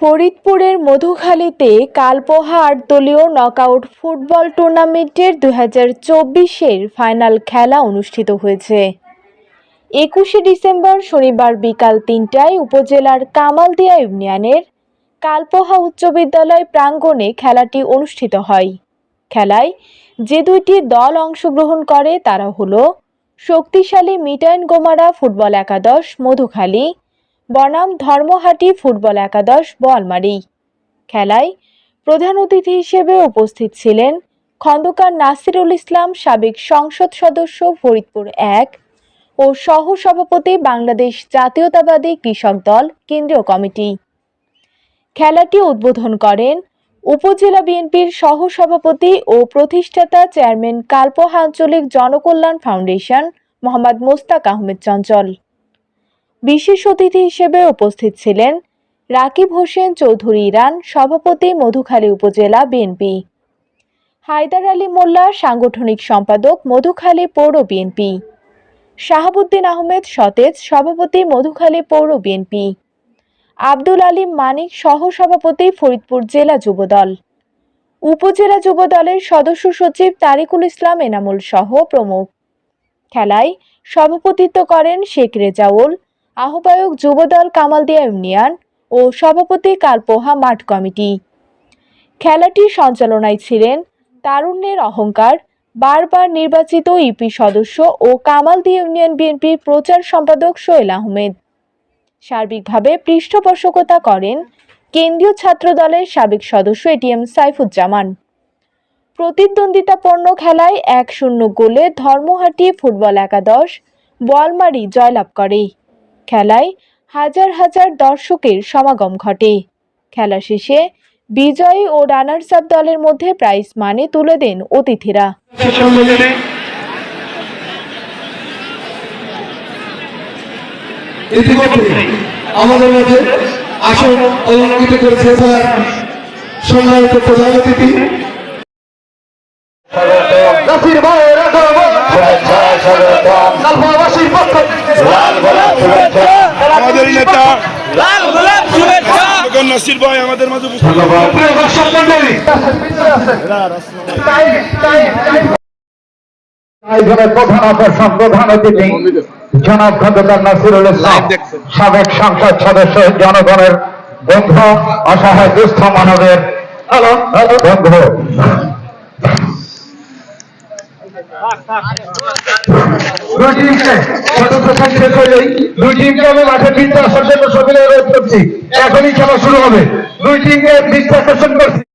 ফরিদপুরের মধুখালীতে কালপোহা আট দলীয় নকআউট ফুটবল টুর্নামেন্টের দু হাজার চব্বিশের ফাইনাল খেলা অনুষ্ঠিত হয়েছে। একুশে ডিসেম্বর শনিবার বিকাল তিনটায় উপজেলার কামালদিয়া ইউনিয়নের কালপোহা উচ্চ বিদ্যালয় প্রাঙ্গণে খেলাটি অনুষ্ঠিত হয়। খেলায় যে দুইটি দল অংশগ্রহণ করে তারা হলো শক্তিশালী মিটাইন গোমারা ফুটবল একাদশ মধুখালী বনাম ধর্মহাটি ফুটবল একাদশ বলমারি। খেলায় প্রধান অতিথি হিসেবে উপস্থিত ছিলেন খন্দকার নাসিরুল ইসলাম, সাবেক সংসদ সদস্য ফরিদপুর এক ও সহ সভাপতি বাংলাদেশ জাতীয়তাবাদী কৃষক দল কেন্দ্রীয় কমিটি। খেলাটি উদ্বোধন করেন উপজেলা বিএনপির সহ সভাপতি ও প্রতিষ্ঠাতা চেয়ারম্যান কালপোহা আঞ্চলিক জনকল্যাণ ফাউন্ডেশন মোহাম্মদ মোস্তাক আহমেদ চঞ্চল। বিশেষ অতিথি হিসেবে উপস্থিত ছিলেন রাকিব হোসেন চৌধুরী ইরান, সভাপতি মধুখালী উপজেলা বিএনপি হায়দার আলী মোল্লা, সাংগঠনিক সম্পাদক মধুখালী পৌর বিএনপি শাহাবুদ্দিন আহমেদ সতেজ, সভাপতি মধুখালী পৌর বিএনপি আব্দুল আলীম মানিক সহ সভাপতি ফরিদপুর জেলা যুবদল। উপজেলা যুবদলের সদস্য সচিব তারিকুল ইসলাম এনামুল সহ প্রমুখ। খেলায় সভাপতিত্ব করেন শেখ রেজাউল আহ্বায়ক যুবদল কামালদিয়া ইউনিয়ন ও সভাপতি কালপোহা মাঠ কমিটি। খেলাটি সঞ্চালনায় ছিলেন তারুণ্যের অহংকার, বারবার নির্বাচিত ইপি সদস্য ও কামালদিয়া ইউনিয়ন বিএনপির প্রচার সম্পাদক সোহেল আহমেদ। সার্বিকভাবে পৃষ্ঠপোষকতা করেন কেন্দ্রীয় ছাত্র দলের সাবেক সদস্য এটিএম সাইফুজ্জামান। প্রতিদ্বন্দ্বিতাপূর্ণ খেলায় এক শূন্য গোলে ধর্মহাটি ফুটবল একাদশ বলমারি জয়লাভ করে। খেলায় হাজার হাজার দর্শকের সমাগম ঘটে। খেলা শেষে বিজয়ী ও রানার্স আপ দলের মধ্যে প্রাইজ মানে তুলে দেন অতিথিরা। আমাদের মাঝে আসন অলঙ্কৃত করেছে স্যার সম্মানিত প্রধান অতিথি। নাসির ভাইয়ের আগমন খন্দকার নাসির ভাই আমাদের মাঝে উপস্থিত। প্রিয় দর্শক মণ্ডলী আয়োজনের প্রধান আকর্ষণ প্রধান অতিথি জনাব খন্দকার নাসিরুল ইসলাম সাবেক সংসদ সদস্য জনগণের বন্ধু অসহায় দুস্থ মানবের বন্ধু। দুই দুই আমি মাঠে বৃত্ত আসার জন্য সকলে অনুরোধ করছি। এখনই খেলা শুরু হবে। দুই টিমকে বৃত্ত আকর্ষণ করছি।